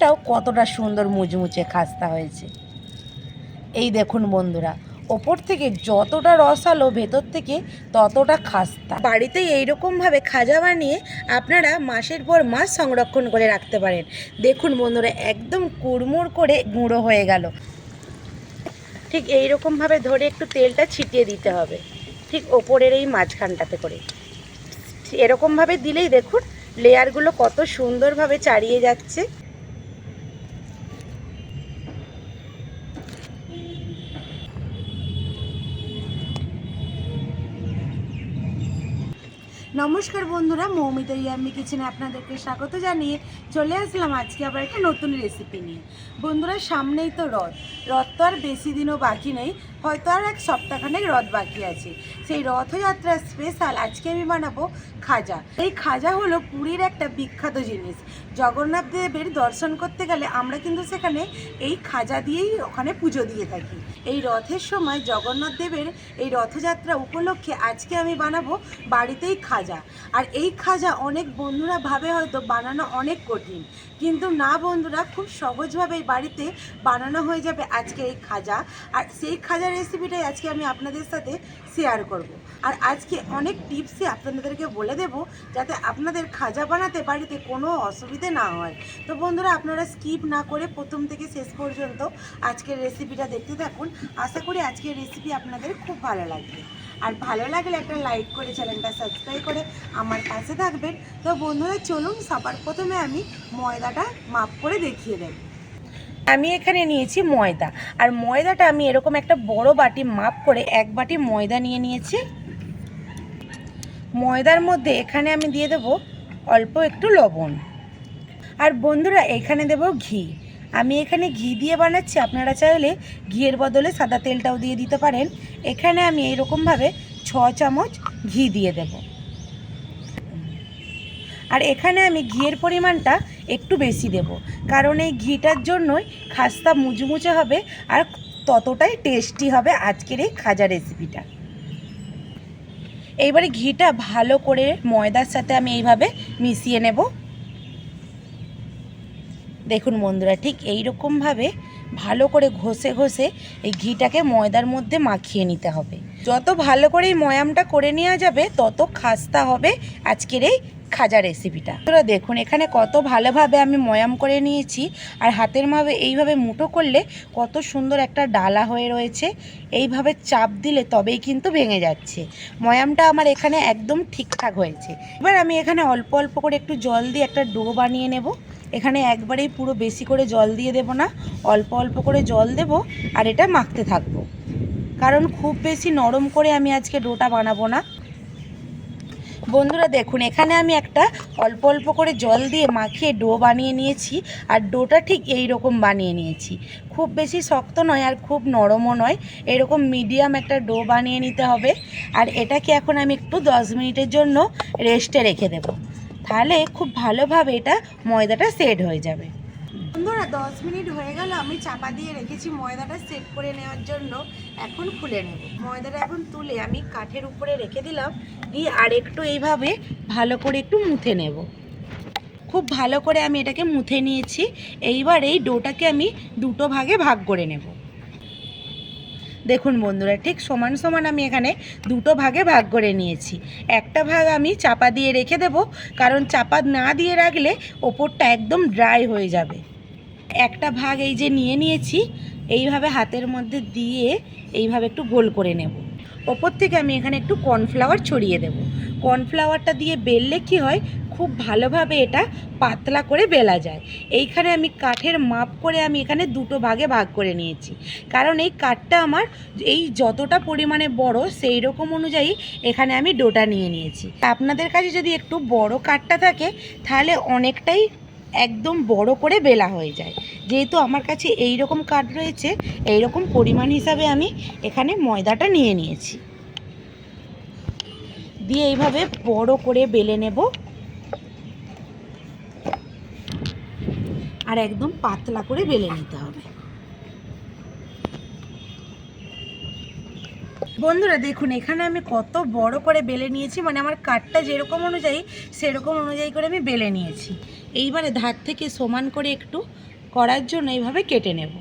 ওপরটাও কতটা সুন্দর মুচমুচে খাস্তা হয়েছে। এই দেখুন বন্ধুরা, ওপর থেকে যতটা রস আলো, ভেতর থেকে ততটা খাস্তা। বাড়িতেই এইরকমভাবে খাজা বানিয়ে আপনারা মাসের পর মাস সংরক্ষণ করে রাখতে পারেন। দেখুন বন্ধুরা, একদম কুড়মুড় করে গুঁড়ো হয়ে গেল। ঠিক এই রকমভাবে ধরে একটু তেলটা ছিটিয়ে দিতে হবে, ঠিক ওপরের এই মাঝখানটাতে করে। এরকমভাবে দিলেই দেখুন, লেয়ারগুলো কত সুন্দরভাবে চাড়িয়ে যাচ্ছে। নমস্কার বন্ধুরা, মৌমিতা ইয়াম্মি কিচেনে আপনাদেরকে স্বাগত জানিয়ে চলে আসলাম আজকে আবার একটা নতুন রেসিপি নিয়ে। বন্ধুরা, সামনেই তো রথ। রথ তো আর বেশি দিনও বাকি নেই। হয়তো আর এক সপ্তাহখানেক রথ বাকি আছে। সেই রথযাত্রার স্পেশাল আজকে আমি বানাবো খাজা। এই খাজা হলো পুরীর একটা বিখ্যাত জিনিস। জগন্নাথ দেবের দর্শন করতে গেলে আমরা কিন্তু সেখানে এই খাজা দিয়েই ওখানে পুজো দিয়ে থাকি। এই রথের সময় জগন্নাথ দেবের এই রথযাত্রা উপলক্ষে আজকে আমি বানাবো বাড়িতেই খাজা। আর এই খাজা অনেক বন্ধুরা ভাবে হয়তো বানানো অনেক কঠিন। কিন্তু না বন্ধুরা, খুব সহজভাবেই বাড়িতে বানানো হয়ে যাবে আজকে এই খাজা। আর সেই খাজা রেসিপিটাই আজকে আমি আপনাদের সাথে শেয়ার করব। আর আজকে অনেক টিপসই আপনাদেরকে বলে দেব, যাতে আপনাদের খাজা বানাতে বাড়িতে কোনো অসুবিধে না হয়। তো বন্ধুরা, আপনারা স্কিপ না করে প্রথম থেকে শেষ পর্যন্ত আজকের রেসিপিটা দেখতে থাকুন। আশা করি আজকের রেসিপি আপনাদের খুব ভালো লাগবে। আর ভালো লাগলে একটা লাইক করে চ্যানেলটা সাবস্ক্রাইব করে আমার পাশে থাকবেন। তো বন্ধুরা, চলুন সবার প্রথমে আমি ময়দাটা মাপ করে দেখিয়ে দেব। আমি এখানে নিয়েছি ময়দা। আর ময়দাটা আমি এরকম একটা বড় বাটি মাপ করে এক বাটি ময়দা নিয়ে নিয়েছি। ময়দার মধ্যে এখানে আমি দিয়ে দেব অল্প একটু লবণ। আর বন্ধুরা, এখানে দেব ঘি। আমি এখানে ঘি দিয়ে বানাচ্ছি। আপনারা চাইলে ঘিয়ের বদলে সাদা তেলটাও দিয়ে দিতে পারেন। এখানে আমি এইরকমভাবে ছ চামচ ঘি দিয়ে দেব। আর এখানে আমি ঘিয়ের পরিমাণটা একটু বেশি দেব। কারণ এই ঘিটার জন্যই খাস্তা মুচমুচে হবে আর ততটাই টেস্টি হবে আজকের এই খাজা রেসিপিটা এইবারে ঘিটা ভালো করে ময়দার সাথে আমি এইভাবে মিশিয়ে নেব। দেখুন বন্ধুরা, ঠিক এই রকমভাবে ভালো করে ঘষে ঘষে এই ঘিটাকে ময়দার মধ্যে মাখিয়ে নিতে হবে। যত ভালো করে এই ময়ামটা করে নেওয়া যাবে, তত খাস্তা হবে আজকের এই খাজা রেসিপিটা তোরা দেখুন, এখানে কত ভালোভাবে আমি ময়াম করে নিয়েছি, আর হাতের মাপে এইভাবে মুঠো করলে কত সুন্দর একটা ডালা হয়ে রয়েছে। এইভাবে চাপ দিলে তবেই কিন্তু ভেঙে যাচ্ছে। ময়ামটা আমার এখানে একদম ঠিকঠাক হয়েছে। এবার আমি এখানে অল্প অল্প করে একটু জল দিয়ে একটা ডো বানিয়ে নেব। এখানে একবারেই পুরো বেশি করে জল দিয়ে দেব না, অল্প অল্প করে জল দেব, আর এটা মাখতে থাকব। কারণ খুব বেশি নরম করে আমি আজকে ডোটা বানাবো না। বন্ধুরা দেখুন, এখানে আমি একটা অল্প অল্প করে জল দিয়ে মাখিয়ে ডো বানিয়ে নিয়েছি, আর ডোটা ঠিক এই রকম বানিয়ে নিয়েছি। খুব বেশি শক্ত নয় আর খুব নরমও নয়, এরকম মিডিয়াম একটা ডো বানিয়ে নিতে হবে। আর এটাকে এখন আমি একটু দশ মিনিটের জন্য রেস্টে রেখে দেব। তাহলে খুব ভালোভাবে এটা ময়দাটা সেট হয়ে যাবে। বন্ধুরা, দশ মিনিট হয়ে গেল, আমি চাপা দিয়ে রেখেছি ময়দাটা সেট করে নেওয়ার জন্য। এখন খুলে নেব। ময়দাটা এখন তুলে আমি কাঠের উপরে রেখে দিলাম। দিয়ে আর একটু এইভাবে ভালো করে একটু মুথে নেব। খুব ভালো করে আমি এটাকে মুথে নিয়েছি। এইবার এই ডোটাকে আমি দুটো ভাগে ভাগ করে নেব। দেখুন বন্ধুরা, ঠিক সমান সমান আমি এখানে দুটো ভাগে ভাগ করে নিয়েছি। একটা ভাগ আমি চাপা দিয়ে রেখে দেব, কারণ চাপা না দিয়ে রাখলে ওপরটা একদম ড্রাই হয়ে যাবে। একটা ভাগ এই যে নিয়ে নিয়েছি, এইভাবে হাতের মধ্যে দিয়ে এইভাবে একটু গোল করে নেব। ওপর থেকে আমি এখানে একটু কর্নফ্লাওয়ার ছড়িয়ে দেব। কর্নফ্লাওয়ারটা দিয়ে বেললে কি হয়, খুব ভালোভাবে এটা পাতলা করে বেলা যায়। এইখানে আমি কাঠের মাপ করে আমি এখানে দুটো ভাগে ভাগ করে নিয়েছি। কারণ এই কাঠটা আমার এই যতটা পরিমাণে বড়, সেই রকম অনুযায়ী এখানে আমি ডোটা নিয়ে নিয়েছি। আপনাদের কাছে যদি একটু বড় কাঠটা থাকে, তাহলে অনেকটাই একদম বড় করে বেলা হয়ে যায়। যেহেতু আমার কাছে এই রকম কাঠ রয়েছে এই রকম পরিমাণ হিসাবে আমি এখানে ময়দাটা নিয়ে নিয়েছি। দিয়ে এইভাবে বড় করে বেলে নেব। আর একদম পাতলা করে বেলে নিতে হবে। বন্ধুরা, দেখুন, এখানে আমি কত বড় করে বেলে নিয়েছি। মানে আমার কাঠটা যেরকম অনুযায়ী, সেরকম অনুযায়ী করে আমি বেলে নিয়েছি। এইবারে ধার থেকে সমান করে একটু করার জন্য এইভাবে কেটে নেব।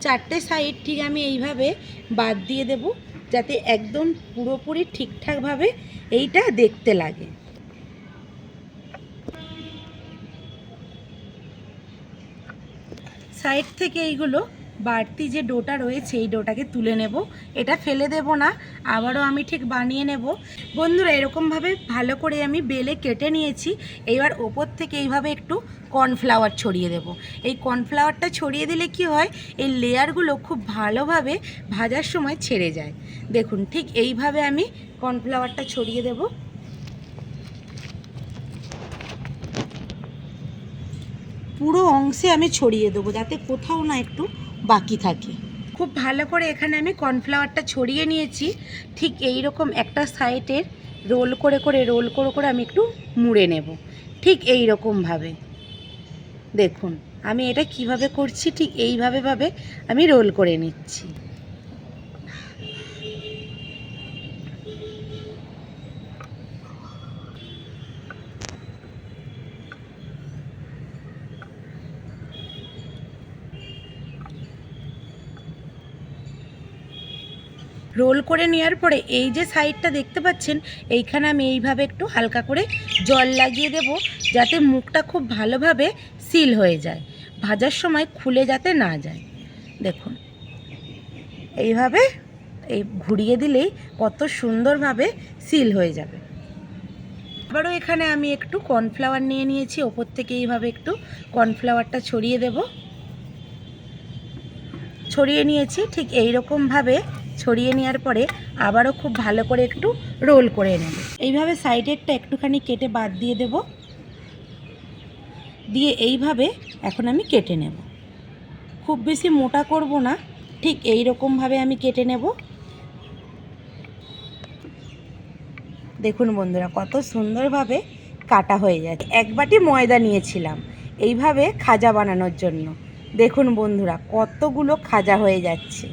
চারটে সাইড ঠিক আমি এইভাবে বাদ দিয়ে দেব যাতে একদম পুরোপুরি ঠিকঠাকভাবে এইটা দেখতে লাগে। সাইড থেকে এইগুলো বাড়তি যে ডোটা রয়েছে, এই ডোটাকে তুলে নেব। এটা ফেলে দেব না, আবারও আমি ঠিক বানিয়ে নেব। বন্ধুরা, এরকমভাবে ভালো করে আমি বেলে কেটে নিয়েছি। এবার ওপর থেকে এইভাবে একটু কর্নফ্লাওয়ার ছড়িয়ে দেব। এই কর্নফ্লাওয়ারটা ছড়িয়ে দিলে কি হয়, এই লেয়ারগুলো খুব ভালোভাবে ভাজার সময় ছেড়ে যায়। দেখুন, ঠিক এইভাবে আমি কর্নফ্লাওয়ারটা ছড়িয়ে দেবো। পুরো অংশে আমি ছড়িয়ে দেবো, যাতে কোথাও না একটু বাকি থাকে। খুব ভালো করে এখানে আমি কর্নফ্লাওয়ারটা ছড়িয়ে নিয়েছি। ঠিক এই রকম একটা সাইডের রোল করে করে, রোল করে করে আমি একটু মুড়ে নেব। ঠিক এই রকমভাবে দেখুন, আমি এটা কীভাবে করছি, ঠিক এইভাবে ভাবে আমি রোল করে নিচ্ছি। রোল করে নেওয়ার পরে এই যে সাইডটা দেখতে পাচ্ছেন, এইখানে আমি এইভাবে একটু হালকা করে জল লাগিয়ে দেব যাতে মুখটা খুব ভালোভাবে সিল হয়ে যায়, ভাজার সময় খুলে যাতে না যায়। দেখুন, এইভাবে এই ঘুরিয়ে দিলেই কত সুন্দরভাবে সিল হয়ে যাবে। আবারও এখানে আমি একটু কর্নফ্লাওয়ার নিয়ে নিয়েছি, ওপর থেকে এইভাবে একটু কর্নফ্লাওয়ারটা ছড়িয়ে দেব। ছড়িয়ে নিয়েছি, ঠিক এই রকমভাবে ছড়িয়ে নেওয়ার পরে আবারও খুব ভালো করে একটু রোল করে নেব। এইভাবে সাইডেরটা একটুখানি কেটে বাদ দিয়ে দেব। দিয়ে এইভাবে এখন আমি কেটে নেব। খুব বেশি মোটা করব না, ঠিক এই রকমভাবে আমি কেটে নেব। দেখুন বন্ধুরা, কত সুন্দরভাবে কাটা হয়ে যাচ্ছে। এক বাটি ময়দা নিয়েছিলাম, এইভাবে খাজা বানানোর জন্য। দেখুন বন্ধুরা, কতগুলো খাজা হয়ে যাচ্ছে।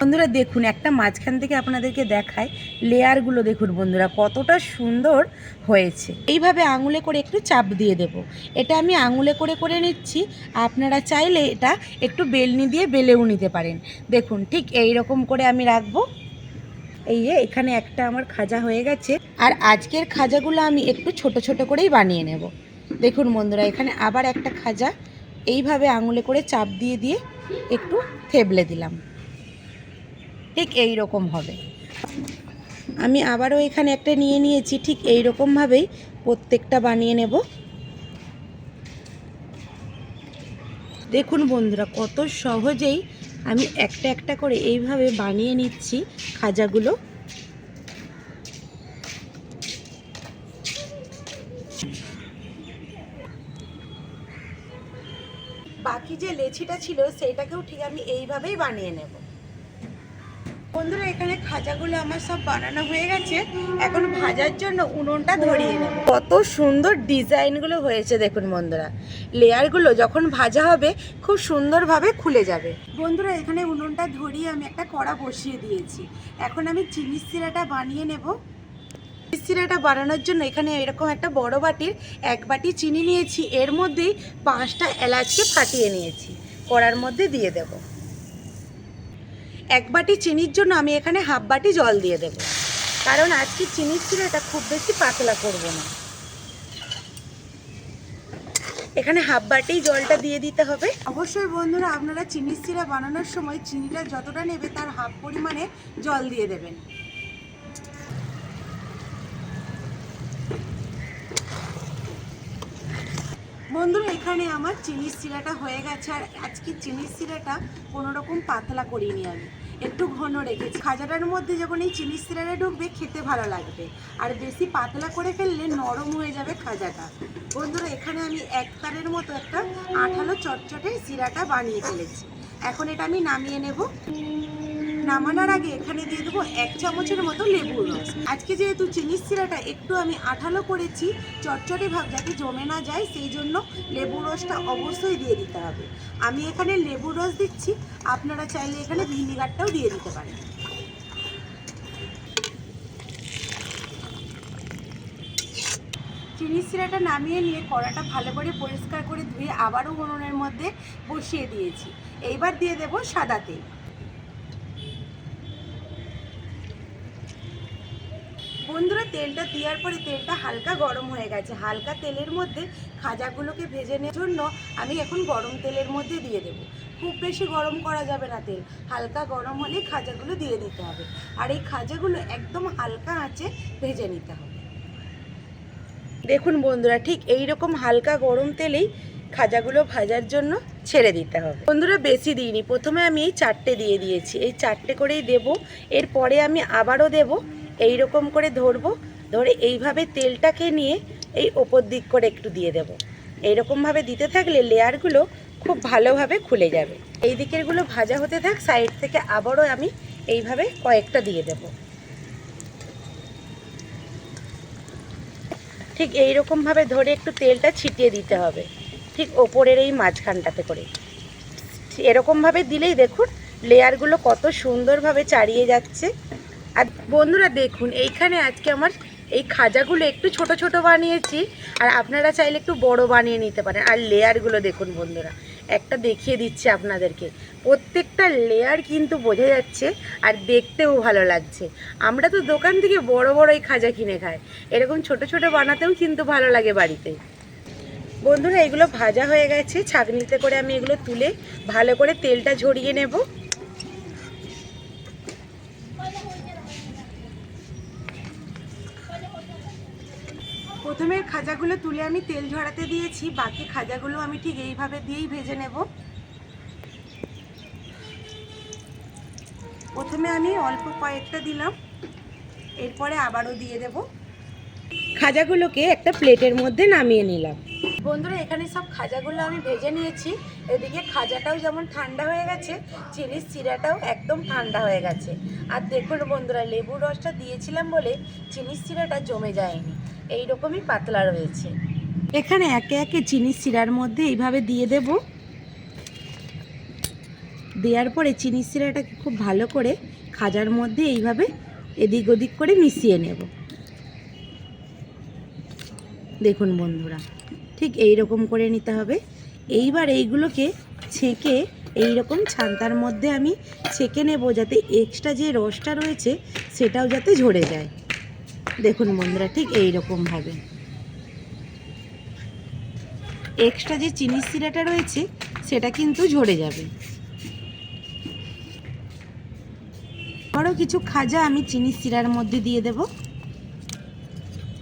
বন্ধুরা, দেখুন, একটা মাঝখান থেকে আপনাদেরকে দেখায় লেয়ারগুলো। দেখুন, বন্ধুরা, কতটা সুন্দর হয়েছে। এইভাবে আঙুলে করে একটু চাপ দিয়ে দেব। এটা আমি আঙুলে করে করে নিচ্ছি। আপনারা চাইলে এটা একটু বেলনি দিয়ে বেলেও নিতে পারেন। দেখুন, ঠিক এই রকম করে আমি রাখব। এই যে, এখানে একটা আমার খাজা হয়ে গেছে। আর আজকের খাজাগুলো আমি একটু ছোট ছোট করেই বানিয়ে নেব। দেখুন, বন্ধুরা, এখানে আবার একটা খাজা। এইভাবে আঙুলে করে চাপ দিয়ে দিয়ে একটু থেবলে দিলাম। ঠিক এই রকম হবে। আমি আবারও এখানে একটা নিয়ে নিয়েছি, ঠিক এই রকমভাবেই প্রত্যেকটা বানিয়ে নেব। দেখুন বন্ধুরা, কত সহজেই আমি একটা একটা করে এইভাবে বানিয়ে নিচ্ছি খাজাগুলো। বাকি যে লেচিটা ছিল সেইটাকেও ঠিক আমি এইভাবেই বানিয়ে নেব। বন্ধুরা, এখানে খাজাগুলো আমার সব বানানো হয়ে গেছে। এখন ভাজার জন্য উনুনটা ধরিয়ে নেব। কত সুন্দর ডিজাইনগুলো হয়েছে দেখুন বন্ধুরা। লেয়ারগুলো যখন ভাজা হবে, খুব সুন্দরভাবে খুলে যাবে। বন্ধুরা, এখানে উনুনটা ধরিয়ে আমি একটা কড়া বসিয়ে দিয়েছি। এখন আমি চিনি সিরাটা বানিয়ে নেব। সিরাটা বানানোর জন্য এখানে এরকম একটা বড় বাটির এক বাটি চিনি নিয়েছি। এর মধ্যেই পাঁচটা এলাচকে ফাটিয়ে নিয়েছি। কড়ার মধ্যে দিয়ে দেবো। এক বাটি চিনির জন্য আমি এখানে হাফ বাটি জল দিয়ে দেব। কারণ আজকে চিনির চিড়াটা খুব বেশি পাতলা করব না। এখানে হাফ বাটি জলটা দিয়ে দিতে হবে। অবশ্যই বন্ধুরা, আপনারা চিনির চিরা বানানোর সময় চিনিটা যতটা নেবে তার হাফ পরিমাণে জল দিয়ে দেবেন। বন্ধুরা, এখানে আমার চিনির সিরাটা হয়ে গেছে আর আজকে চিনির সিরাটা কোনো রকম পাতলা করিনি আমি। একটু ঘন রেখেছি। খাজাটার মধ্যে যখন এই চিনির সিরাটা ঢুকবে, খেতে ভালো লাগবে। আর বেশি পাতলা করে ফেললে নরম হয়ে যাবে খাজাটা। বন্ধুরা, এখানে আমি এক তারের মতো একটা আঠালো চটচটে সিরাটা বানিয়ে ফেলেছি। এখন এটা আমি নামিয়ে নেব। নামানোর আগে এখানে দিয়ে দেবো এক চামচের মতো লেবুর রস। আজকে যেহেতু চিনির সিরাটা একটু আমি আঠালো করেছি, চটচটে ভাব যাতে জমে না যায়, সেই জন্য লেবুর রসটা অবশ্যই দিয়ে দিতে হবে। আমি এখানে লেবুর রস দিচ্ছি, আপনারা চাইলে এখানে ভিনিগারটাও দিয়ে দিতে পারেন। চিনি সিরাটা নামিয়ে নিয়ে কড়াটা ভালো করে পরিষ্কার করে ধুয়ে আবারও উনুনের মধ্যে বসিয়ে দিয়েছি। এইবার দিয়ে দেব সাদা তেল। বন্ধুরা, তেলটা দেওয়ার পরে তেলটা হালকা গরম হয়ে গেছে। হালকা তেলের মধ্যে খাজাগুলোকে ভেজে নেওয়ার জন্য আমি এখন গরম তেলের মধ্যে দিয়ে দেব। খুব বেশি গরম করা যাবে না তেল। হালকা গরম হলে খাজাগুলো দিয়ে দিতে হবে। আর এই খাজাগুলো একদম হালকা আঁচে ভেজে নিতে হবে। দেখুন বন্ধুরা, ঠিক এই রকম হালকা গরম তেলেই খাজাগুলো ভাজার জন্য ছেড়ে দিতে হবে। বন্ধুরা, বেশি দিইনি। প্রথমে আমি এই চারটে দিয়ে দিয়েছি। এই চারটে করেই দেব। এরপরে আমি আবারও দেব। এই রকম করে ধরবো, ধরে এইভাবে তেলটাকে নিয়ে এই ওপর দিক করে একটু দিয়ে দেব। এইরকমভাবে দিতে থাকলে লেয়ারগুলো খুব ভালোভাবে খুলে যাবে। এই দিকেরগুলো ভাজা হতে থাক সাইড থেকে আবারও আমি এইভাবে কয়েকটা দিয়ে দেবো। ঠিক এই রকমভাবে ধরে একটু তেলটা ছিটিয়ে দিতে হবে, ঠিক ওপরের এই মাঝখানটাতে করে। এরকমভাবে দিলেই দেখুন লেয়ারগুলো কত সুন্দরভাবে চাড়িয়ে যাচ্ছে। আর বন্ধুরা দেখুন, এইখানে আজকে আমার এই খাজাগুলো একটু ছোট ছোট বানিয়েছি, আর আপনারা চাইলে একটু বড় বানিয়ে নিতে পারেন। আর লেয়ারগুলো দেখুন বন্ধুরা, একটা দেখিয়ে দিচ্ছি আপনাদেরকে। প্রত্যেকটা লেয়ার কিন্তু বোঝা যাচ্ছে আর দেখতেও ভালো লাগছে। আমরা তো দোকান থেকে বড় বড় এই খাজা কিনে খাই। এরকম ছোট ছোট বানাতেও কিন্তু ভালো লাগে বাড়িতে। বন্ধুরা, এগুলো ভাজা হয়ে গেছে। ছাঁকনিতে করে আমি এগুলো তুলে ভালো করে তেলটা ঝরিয়ে নেব। প্রথমে খাজাগুলো তুলে আমি তেল ঝরাতে দিয়েছি, বাকি খাজাগুলো আমি ঠিক এইভাবে দিয়েই ভেজে নেব। প্রথমে আমি অল্প কয়েকটা দিলাম, এরপরে আবারও দিয়ে দেব। খাজাগুলোকে একটা প্লেটের মধ্যে নামিয়ে নিলাম। বন্ধুরা, এখানে সব খাজাগুলো আমি ভেজে নিয়েছি। এদিকে খাজাটাও যেমন ঠান্ডা হয়ে গেছে, চিনির চিরাটাও একদম ঠান্ডা হয়ে গেছে। আর দেখুন বন্ধুরা, লেবুর রসটা দিয়েছিলাম বলে চিনির চিরাটা জমে যায়নি। এই রকমই পাতলা রয়েছে। এখানে একে একে চিনি শিরার মধ্যে এইভাবে দিয়ে দেব। দেওয়ার পরে চিনি শিরাটাকে খুব ভালো করে খাজার মধ্যে এইভাবে এদিক ওদিক করে মিশিয়ে নেব। দেখুন বন্ধুরা, ঠিক এই রকম করে নিতে হবে। এইবার এইগুলোকে ছেঁকে এই রকম ছান্তার মধ্যে আমি ছেঁকে নেব যাতে এক্সট্রা যে রসটা রয়েছে সেটাও যাতে ঝরে যায়। দেখুন বন্ধুরা, ঠিক এই রকমভাবে এক্সট্রা যে চিনির সিরাটা রয়েছে, সেটা কিন্তু ঝরে যাবে। আরও কিছু খাজা আমি চিনির সিরার মধ্যে দিয়ে দেব।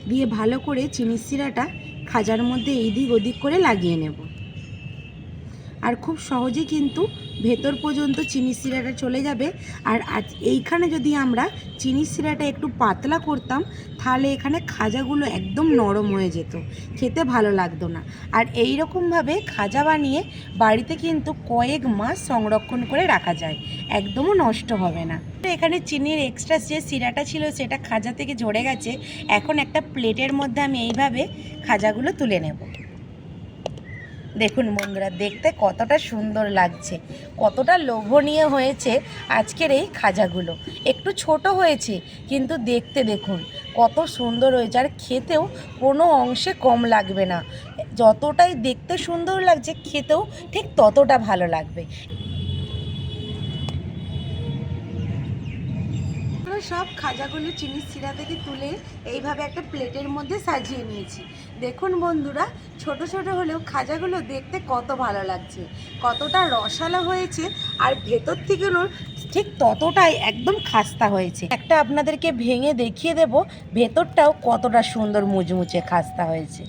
দিয়ে ভালো করে চিনির সিরাটা খাজার মধ্যে এই দিক ওদিক করে লাগিয়ে নেব। আর খুব সহজে কিন্তু ভেতর পর্যন্ত চিনি শিরাটা চলে যাবে। আর আজ এইখানে যদি আমরা চিনি শিরাটা একটু পাতলা করতাম, তাহলে এখানে খাজাগুলো একদম নরম হয়ে যেত। খেতে ভালো লাগতো না। আর এই রকমভাবে খাজা বানিয়ে বাড়িতে কিন্তু কয়েক মাস সংরক্ষণ করে রাখা যায়। একদমও নষ্ট হবে না। তো এখানে চিনির এক্সট্রা যে শিরাটা ছিল, সেটা খাজা থেকে ঝরে গেছে। এখন একটা প্লেটের মধ্যে আমি এইভাবে খাজাগুলো তুলে নেব। দেখুন বন্ধুরা, দেখতে কতটা সুন্দর লাগছে, কতটা লোভনীয় হয়েছে আজকের এই খাজাগুলো। একটু ছোট হয়েছে, কিন্তু দেখতে দেখুন কত সুন্দর হয়েছে, আর খেতেও কোনো অংশে কম লাগবে না। যতটাই দেখতে সুন্দর লাগছে, খেতেও ঠিক ততটা ভালো লাগবে। সব খাজাগুলো চিনির শিরা থেকে তুলে এইভাবে একটা প্লেটের মধ্যে সাজিয়ে নিয়েছি। দেখুন বন্ধুরা, ছোট ছোট হলেও খাজাগুলো দেখতে কত ভালো লাগছে, কতটা রসালো হয়েছে, আর ভেতর থেকে ঠিক ততটাই একদম খাস্তা হয়েছে। একটা আপনাদেরকে ভেঙে দেখিয়ে দেব, ভেতরটাও কতটা সুন্দর মুচমুচে খাস্তা হয়েছে।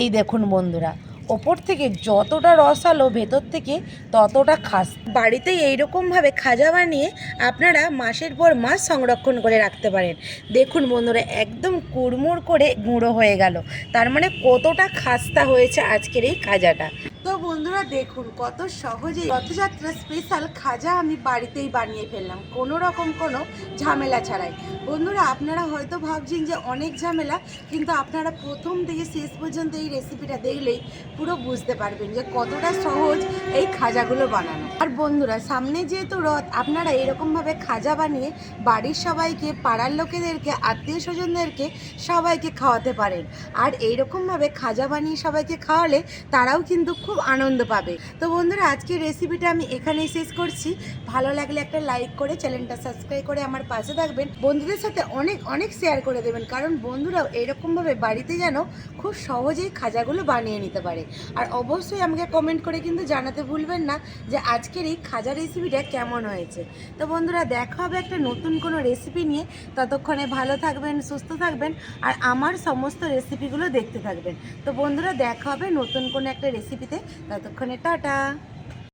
এই দেখুন বন্ধুরা ওপর থেকে যতটা রসালো ভেতর থেকে ততটা খাস। বাড়িতেই এইরকমভাবে খাজা বানিয়ে আপনারা মাসের পর মাস সংরক্ষণ করে রাখতে পারেন। দেখুন বন্ধুরা, একদম কুড়মুড় করে গুঁড়ো হয়ে গেল। তার মানে কতটা খাস্তা হয়েছে আজকের এই খাজাটা। তো বন্ধুরা দেখুন, কত সহজেই রথযাত্রা স্পেশাল খাজা আমি বাড়িতেই বানিয়ে ফেললাম। কোনো রকম কোনো ঝামেলা ছাড়াই। বন্ধুরা, আপনারা হয়তো ভাবছেন যে অনেক ঝামেলা, কিন্তু আপনারা প্রথম থেকে শেষ পর্যন্ত এই রেসিপিটা দেখলেই পুরো বুঝতে পারবেন যে কতটা সহজ এই খাজাগুলো বানানো। আর বন্ধুরা, সামনে যেহেতু রথ, আপনারা এরকমভাবে খাজা বানিয়ে বাড়ির সবাইকে, পাড়ার লোকেদেরকে, আত্মীয় স্বজনদেরকে সবাইকে খাওয়াতে পারেন। আর এইরকমভাবে খাজা বানিয়ে সবাইকে খাওয়ালে তারাও কিন্তু খুব আনন্দ পাবে। তো বন্ধুরা, আজকের রেসিপিটা আমি এখানেই শেষ করছি। ভালো লাগলে একটা লাইক করে চ্যানেলটা সাবস্ক্রাইব করে আমার পাশে থাকবেন। বন্ধুদের সাথে অনেক অনেক শেয়ার করে দেবেন, কারণ বন্ধুরাও এরকমভাবে বাড়িতে যেন খুব সহজেই খাজাগুলো বানিয়ে নিতে পারে। আর অবশ্যই আমাকে কমেন্ট করে কিন্তু জানাতে ভুলবেন না যে আজকের এই খাজা রেসিপিটা কেমন হয়েছে। তো বন্ধুরা, দেখা হবে একটা নতুন কোনো রেসিপি নিয়ে। ততক্ষণে ভালো থাকবেন, সুস্থ থাকবেন, আর আমার সমস্ত রেসিপিগুলো দেখতে থাকবেন। তো বন্ধুরা, দেখা হবে নতুন কোনো একটা রেসিপিতে ততক্ষণে টাটা।